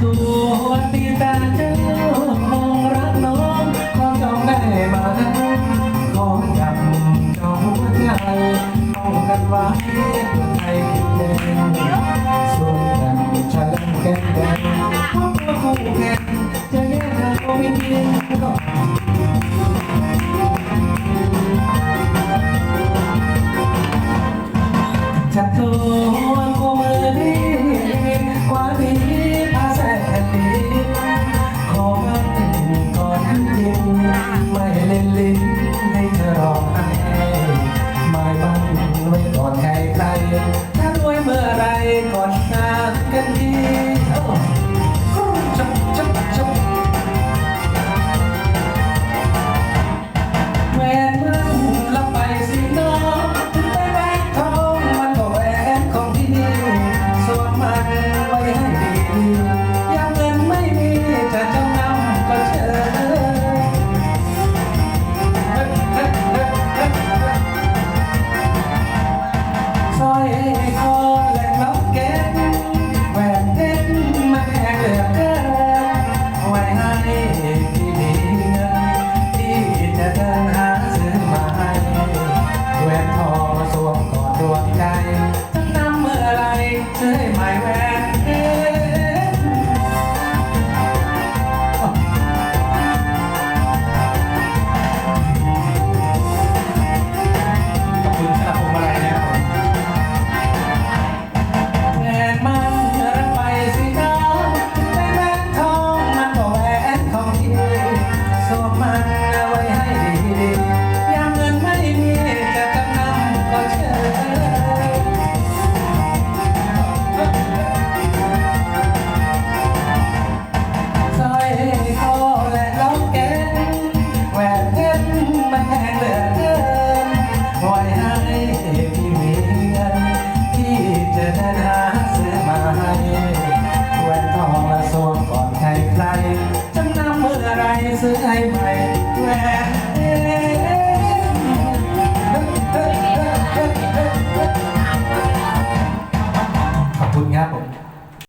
ตัวตีตาเจ้ามองรักน้องก็ต้องได้มาของจำจองหัวใจต้องกันไว้ใจคิดงสวนกันฉันมแก่ง 对。 มหลือเกินไว้ให้พี่เมียที่จะนาซื้มาให้แทองละสวมก่อนใครจำนำเมื่อไรซื้อให้ใคร